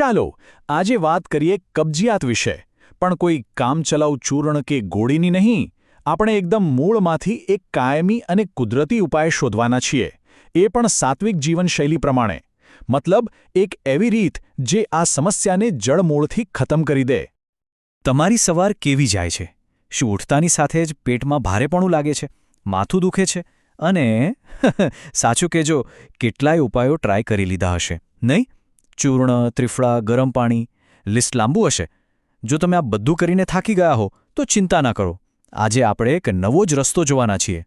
ચાલો, આજે વાત કરીએ કબજિયાત વિશે. પણ કોઈ કામચલાઉ ચૂર્ણ કે ગોળીની નહીં, આપણે એકદમ મૂળમાંથી એક કાયમી અને કુદરતી ઉપાય શોધવાના છીએ. એ પણ સાત્વિક જીવનશૈલી પ્રમાણે. મતલબ, એક એવી રીત જે આ સમસ્યાને જળમૂળથી ખતમ કરી દે. તમારી સવાર કેવી જાય છે? શું ઉઠતાની સાથે જ પેટમાં ભારેપણું લાગે છે? માથું દુખે છે? અને સાચું કહેજો, કેટલાય ઉપાયો ટ્રાય કરી લીધા હશે. નહીં? ચૂર્ણ, ત્રિફળા, ગરમ પાણી, લિસ્ટ લાંબુ હશે. જો તમે આ બધું કરીને થાકી ગયા હો, તો ચિંતા ના કરો. આજે આપણે એક નવો જ રસ્તો જોવાના છીએ.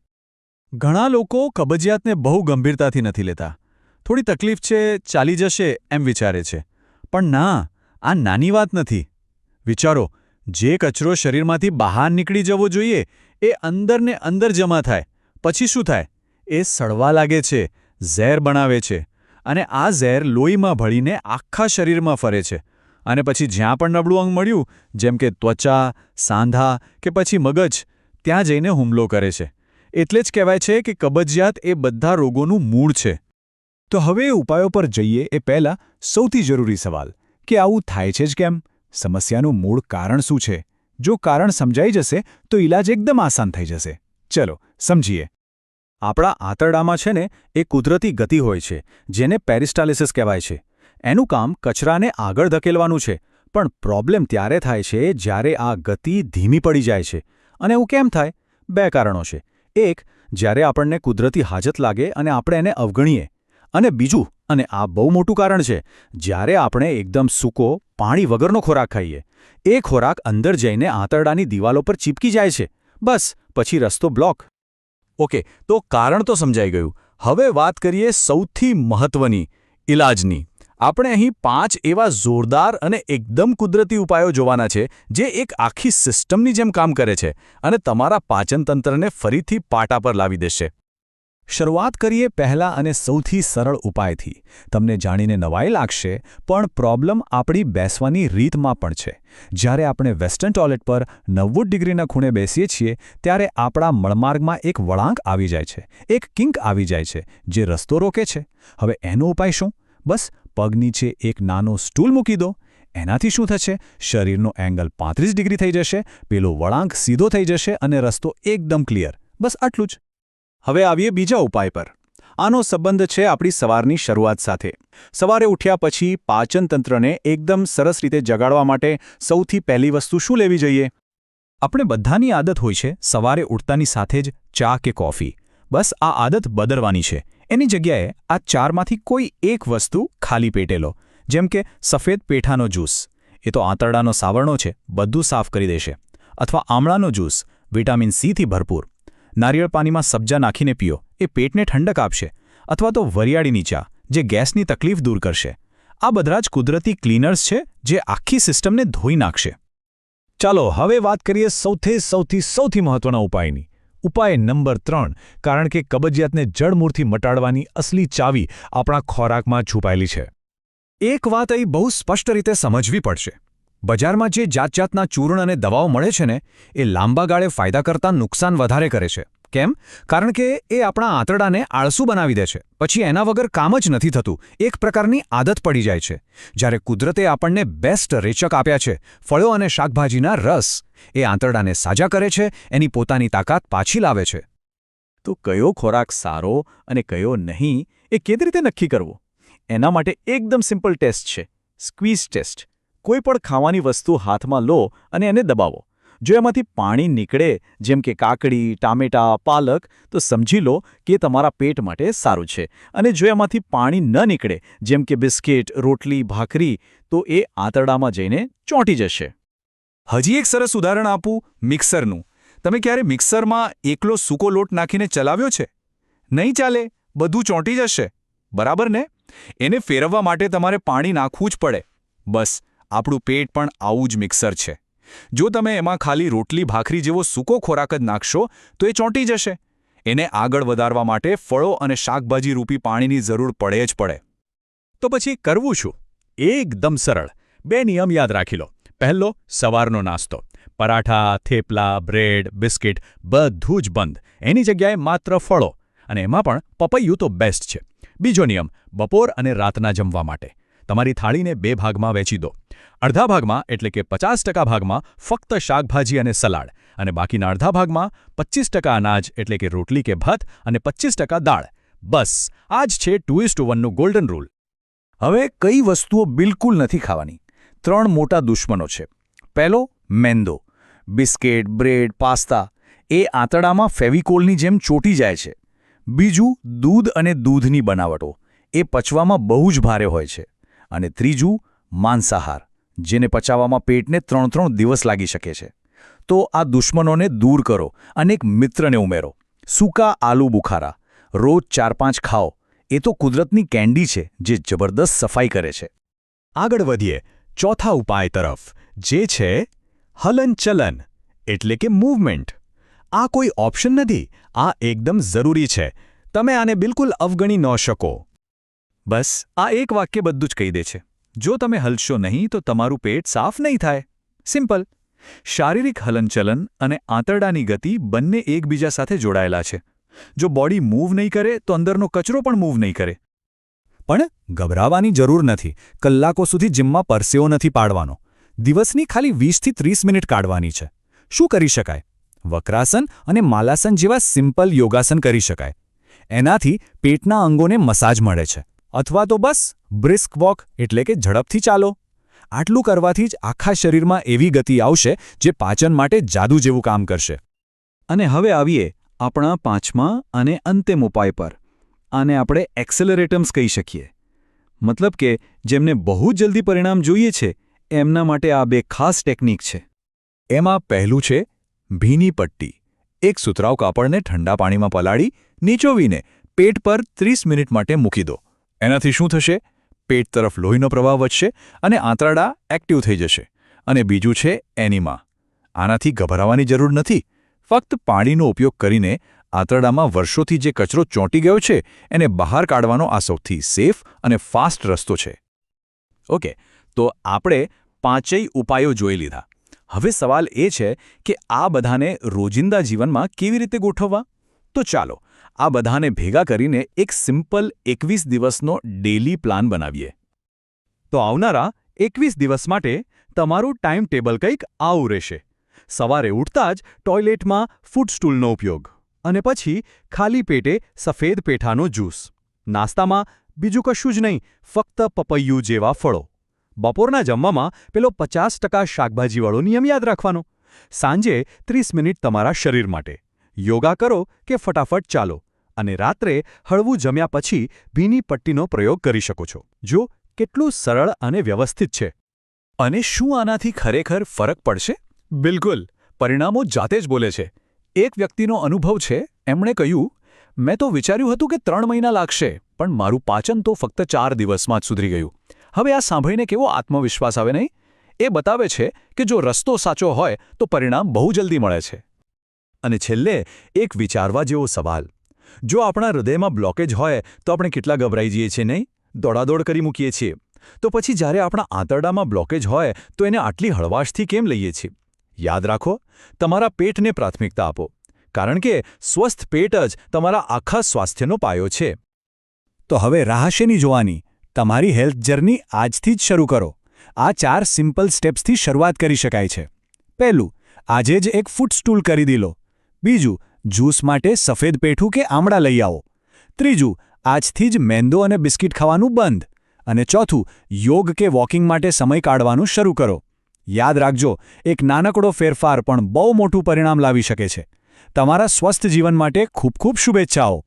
ઘણા લોકો કબજિયાતને બહુ ગંભીરતાથી નથી લેતા. થોડી તકલીફ છે, ચાલી જશે એમ વિચારે છે. પણ ના, આ નાની વાત નથી. વિચારો, જે કચરો શરીરમાંથી બહાર નીકળી જવો જોઈએ, એ અંદરને અંદર જમા થાય. પછી શું થાય? એ સડવા લાગે છે, ઝેર બનાવે છે. અને આ ઝેર લોહીમાં ભળીને આખા શરીરમાં ફરે છે. અને પછી જ્યાં પણ નબળું અંગ મળ્યું, જેમ કે ત્વચા, સાંધા કે પછી મગજ, ત્યાં જઈને હુમલો કરે છે. એટલે જ કહેવાય છે કે કબજિયાત એ બધા રોગોનું મૂળ છે. તો હવે ઉપાયો પર જઈએ એ પહેલાં સૌથી જરૂરી સવાલ. કે આવું થાય છે જ કેમ? સમસ્યાનું મૂળ કારણ શું છે? જો કારણ સમજાઈ જશે, તો ઈલાજ એકદમ આસાન થઈ જશે. ચલો, સમજીએ. આપણા આંતરડામાં છે ને, એ કુદરતી ગતિ હોય છે, જેને પેરિસ્ટાલિસિસ કહેવાય છે. એનું કામ કચરાને આગળ ધકેલવાનું છે, પણ પ્રોબ્લેમ ત્યારે થાય છે જ્યારે આ ગતિ ધીમી પડી જાય છે. અને એવું કેમ થાય? બે કારણો છે. એક, જ્યારે આપણને કુદરતી હાજત લાગે અને આપણે એને અવગણીએ. અને બીજું, અને આ બહુ મોટું કારણ છે, જ્યારે આપણે એકદમ સૂકો પાણી વગરનો ખોરાક ખાઈએ, એ ખોરાક અંદર જઈને આંતરડાની દિવાલો પર ચીપકી જાય છે. બસ, પછી રસ્તો બ્લોક. ઓકે, તો કારણ તો સમજાઈ ગયું. હવે વાત કરીએ સૌથી મહત્વની ઇલાજની આપણે અહીં પાંચ એવા જોરદાર અને એકદમ કુદરતી ઉપાયો જોવાના છે, જે એક આખી સિસ્ટમની જેમ કામ કરે છે અને તમારા પાચનતંત્રને ફરીથી પાટા પર લાવી દેશે. શરૂઆત કરીએ પહેલા અને સૌથી સરળ ઉપાયથી. તમને જાણીને નવાઈ લાગશે, પણ પ્રોબ્લેમ આપણી બેસવાની રીતમાં પણ છે. જ્યારે આપણે વેસ્ટર્ન ટોયલેટ પર નવ્વદ ડિગ્રીના ખૂણે બેસીએ છીએ, ત્યારે આપણા મળમાર્ગમાં એક વળાંક આવી જાય છે, એક કિંક આવી જાય છે, જે રસ્તો રોકે છે. હવે એનો ઉપાય શું? બસ, પગ નીચે એક નાનો સ્ટૂલ મૂકી દો. એનાથી શું થશે? શરીરનો એંગલ પાંત્રીસ ડિગ્રી થઈ જશે, પેલો વળાંક સીધો થઈ જશે અને રસ્તો એકદમ ક્લિયર. બસ, આટલું જ. હવે આવીએ બીજા ઉપાય પર. આનો સંબંધ છે આપણી સવારની શરૂઆત સાથે. સવારે ઉઠ્યા પછી પાચનતંત્રને એકદમ સરસ રીતે જગાડવા માટે સૌથી પહેલી વસ્તુ શું લેવી જોઈએ? આપણે બધાની આદત હોય છે સવારે ઉઠતાની સાથે જ ચા કે કોફી. બસ આ આદત બદલવાની છે. એની જગ્યાએ આ ચારમાંથી કોઈ એક વસ્તુ ખાલી પેટે લો. જેમ કે સફેદ પેઠાનો જ્યુસ. એ તો આંતરડાનો સાવરણો છે, બધું સાફ કરી દેશે. અથવા આમળાનો જ્યુસ, વિટામિન સીથી ભરપૂર. નારિયેળ પાણીમાં સબ્જા નાખીને પીઓ. એ પેટને ઠંડક આપશે અથવા તો વરિયાળીની ચા, જે ગેસની તકલીફ દૂર કરશે. આ બધા જ કુદરતી ક્લીનર્સ છે જે આખી સિસ્ટમને ધોઈ નાખશે. ચાલો, હવે વાત કરીએ સૌથી સૌથી સૌથી મહત્વના ઉપાયની. ઉપાય નંબર ત્રણ, કારણ કે કબજિયાતને જડમૂળથી મટાડવાની અસલી ચાવી આપણા ખોરાકમાં છુપાયેલી છે. એક વાત અહીં બહુ સ્પષ્ટ રીતે સમજવી પડશે. બજારમાં જે જાતજાતના ચૂર્ણ અને દવાઓ મળે છે ને, એ લાંબા ગાળે ફાયદા કરતાં નુકસાન વધારે કરે છે. કેમ? કારણ કે એ આપણા આંતરડાને આળસુ બનાવી દે છે. પછી એના વગર કામ જ નથી થતું. એક પ્રકારની આદત પડી જાય છે. જ્યારે કુદરતે આપણને બેસ્ટ રેચક આપ્યા છે, ફળો અને શાકભાજીના રસ, એ આંતરડાને સાજા કરે છે, એની પોતાની તાકાત પાછી લાવે છે. તો કયો ખોરાક સારો અને કયો નહીં, એ કેવી રીતે નક્કી કરવો? એના માટે એકદમ સિમ્પલ ટેસ્ટ છે. સ્ક્વીઝ ટેસ્ટ કોઈ પણ ખાવાની વસ્તુ હાથમાં લો અને એને દબાવો. જો એમાંથી પાણી નીકળે, જેમ કે કાકડી, ટામેટા, પાલક, તો સમજી લો કે તમારા પેટ માટે સારું છે. અને જો એમાંથી પાણી ન નીકળે, જેમ કે બિસ્કિટ, રોટલી, ભાખરી, તો એ આંતરડામાં જઈને ચોંટી જશે. હજી એક સરસ ઉદાહરણ આપું મિક્સરનું. તમે ક્યારે મિક્સરમાં એકલો સૂકો લોટ નાખીને ચલાવ્યો છે? નહીં ચાલે, બધું ચોંટી જશે. બરાબર ને? એને ફેરવવા માટે તમારે પાણી નાખવું જ પડે. બસ. આપણું પેટ પણ આવું જ મિક્સર છે. જો તમે એમાં ખાલી રોટલી, ભાખરી જેવો સૂકો ખોરાક જ નાખશો, તો એ ચોંટી જશે. એને આગળ વધારવા માટે ફળો અને શાકભાજી રૂપી પાણીની જરૂર પડે જ પડે. તો પછી કરવું શું? એકદમ સરળ. બે નિયમ યાદ રાખી લો. પહેલો, સવારનો નાસ્તો. પરાઠા, થેપલા, બ્રેડ, બિસ્કિટ બધું જ બંધ. એની જગ્યાએ માત્ર ફળો. અને એમાં પણ પપૈયું તો બેસ્ટ છે. બીજો નિયમ, બપોર અને રાતના જમવા માટે. તમારી થાળીને બે ભાગમાં વહેંચી દો. અડધા ભાગમાં, એટલે કે પચાસ ટકા ભાગમાં, ફક્ત શાકભાજી અને સલાડ. અને બાકીના અડધા ભાગમાં, પચીસ અનાજ, એટલે કે રોટલી કે ભાત, અને પચીસ દાળ. બસ આ જ છે ટુ ઇસ ટુ વનનું ગોલ્ડન રૂલ. હવે કઈ વસ્તુઓ બિલકુલ નથી ખાવાની? ત્રણ મોટા દુશ્મનો છે. પહેલો, મેંદો. Biscuit, bread, pasta. એ આંતડામાં ફેવિકોલની જેમ ચોટી જાય છે. બીજું, દૂધ અને દૂધની બનાવટો. એ પચવામાં બહુ જ ભારે હોય છે. અને ત્રીજું, માંસાહાર. જેને પચાવવામાં પેટને ત્રણ ત્રણ દિવસ લાગી શકે છે. તો આ દુશ્મનોને દૂર કરો અને એક મિત્રને ઉમેરો. સૂકા આલુ બુખારા. રોજ ચાર પાંચ ખાઓ. એ તો કુદરતની કેન્ડી છે જે જબરદસ્ત સફાઈ કરે છે. આગળ વધીએ. ચોથા ઉપાય તરફ. જે છે હલનચલન, એટલે કે મૂવમેન્ટ આ કોઈ ઓપ્શન નથી. આ એકદમ જરૂરી છે. તમે આને બિલકુલ અવગણી ન શકો. બસ, આ એક વાક્ય બધું જ કહી દે છે. જો તમે હલશો નહીં તો તમારું પેટ સાફ નહીં થાય. સિમ્પલ. શારીરિક હલનચલન અને આંતરડાની ગતિ બંને એકબીજા સાથે જોડાયેલા છે. જો બોડી મૂવ નહીં કરે તો અંદરનો કચરો પણ મૂવ નહીં કરે. પણ ગભરાવાની જરૂર નથી. કલાકો સુધી જીમમાં પરસેવો નથી પાડવાનો. દિવસની ખાલી વીસથી ત્રીસ મિનિટ કાઢવાની છે. શું કરી શકાય? વક્રાસન અને માલાસન જેવા સિમ્પલ યોગાસન કરી શકાય. એનાથી પેટના અંગોને મસાજ મળે છે. અથવા તો બસ બ્રિસ્ક વોક એટલે કે ઝડપથી ચાલો. આટલું કરવાથી જ આખા શરીરમાં એવી ગતિ આવશે જે પાચન માટે જાદુ જેવું કામ કરશે. અને હવે આવીએ આપણા પાંચમા અને અંતિમ ઉપાય પર. આને આપણે એક્સેલરેટમ્સ કહી શકીએ. મતલબ કે જેમને બહુ જલ્દી પરિણામ જોઈએ છે, એમના માટે આ બે ખાસ ટેકનિક છે. એમાં પહેલું છે ભીની પટ્ટી. એક સુતરાઉ કાપડને ઠંડા પાણીમાં પલાળી, નીચોવીને પેટ પર ત્રીસ મિનિટ માટે મૂકી દો. એનાથી શું થશે? પેટ તરફ લોહીનો પ્રવાહ વધશે અને આંતરડા એક્ટિવ થઈ જશે. અને બીજું છે એનિમા. આનાથી ગભરાવાની જરૂર નથી. ફક્ત પાણીનો ઉપયોગ કરીને આંતરડામાં વર્ષોથી જે કચરો ચોંટી ગયો છે, એને બહાર કાઢવાનો આ સૌથી સેફ અને ફાસ્ટ રસ્તો છે. ઓકે, તો આપણે પાંચેય ઉપાયો જોઈ લીધા. હવે સવાલ એ છે કે આ બધાને રોજિંદા જીવનમાં કેવી રીતે ગોઠવવા? તો ચાલો આ બધાને ભેગા કરીને એક સિમ્પલ એકવીસ દિવસનો ડેલી પ્લાન બનાવીએ. તો આવનારા એકવીસ દિવસ માટે તમારું ટાઈમ ટેબલ કંઈક આવું રહેશે. સવારે ઉઠતા જ ટોયલેટમાં ફૂટસ્ટૂલનો ઉપયોગ અને પછી ખાલી પેટે સફેદ પેઠાનો જ્યુસ. નાસ્તામાં બીજું કશું જ નહીં, ફક્ત પપૈયું જેવા ફળો. બપોરના જમવામાં પેલો પચાસ ટકા શાકભાજીવાળો નિયમ યાદ રાખવાનો. સાંજે ત્રીસ મિનિટ તમારા શરીર માટે. યોગા કરો કે ફટાફટ ચાલો અને રાત્રે હળવું જમ્યા પછી ભીની પટ્ટીનો પ્રયોગ કરી શકો છો. જો કેટલું સરળ અને વ્યવસ્થિત છે. અને શું આનાથી ખરેખર ફરક પડશે? બિલકુલ, પરિણામો જાતે જ બોલે છે. એક વ્યક્તિનો અનુભવ છે, એમણે કહ્યું, મેં તો વિચાર્યું હતું કે ત્રણ મહિના લાગશે, પણ મારું પાચન તો ફક્ત ચાર દિવસમાં જ સુધરી ગયું. હવે આ સાંભળીને કેવો આત્મવિશ્વાસ આવે નહીં? એ બતાવે છે કે જો રસ્તો સાચો હોય તો પરિણામ બહુ જલ્દી મળે છે. અને છેલ્લે એક વિચારવા જેવો સવાલ. જો આપણા હૃદયમાં બ્લોકેજ હોય, તો આપણે કેટલા ગભરાઈ જઈએ છીએ નહીં? દોડાદોડ કરી મૂકીએ છીએ. તો પછી જ્યારે આપણા આંતરડામાં બ્લોકેજ હોય, તો એને આટલી હળવાશથી કેમ લઈએ છીએ? યાદ રાખો, તમારા પેટને પ્રાથમિકતા આપો. કારણ કે સ્વસ્થ પેટ જ તમારા આખા સ્વાસ્થ્યનો પાયો છે. તો હવે રાહશેની જોવાની? તમારી હેલ્થ જર્ની આજથી જ શરૂ કરો. આ ચાર સિમ્પલ સ્ટેપ્સથી શરૂઆત કરી શકાય છે. પહેલું, આજે જ એક ફૂટ સ્ટૂલ કરી લો. બીજું, જ્યુસ માટે સફેદ પેઠું કે આમળા લઈ આવો. ત્રીજું, આજથી જ મેંદો અને બિસ્કિટ ખાવાનું બંધ. અને ચોથું, યોગ કે વોકિંગ માટે સમય કાઢવાનું શરૂ કરો. યાદ રાખજો, એક નાનકડો ફેરફાર પણ બહુ મોટું પરિણામ લાવી શકે છે. તમારા સ્વસ્થ જીવન માટે ખૂબ ખૂબ શુભેચ્છાઓ.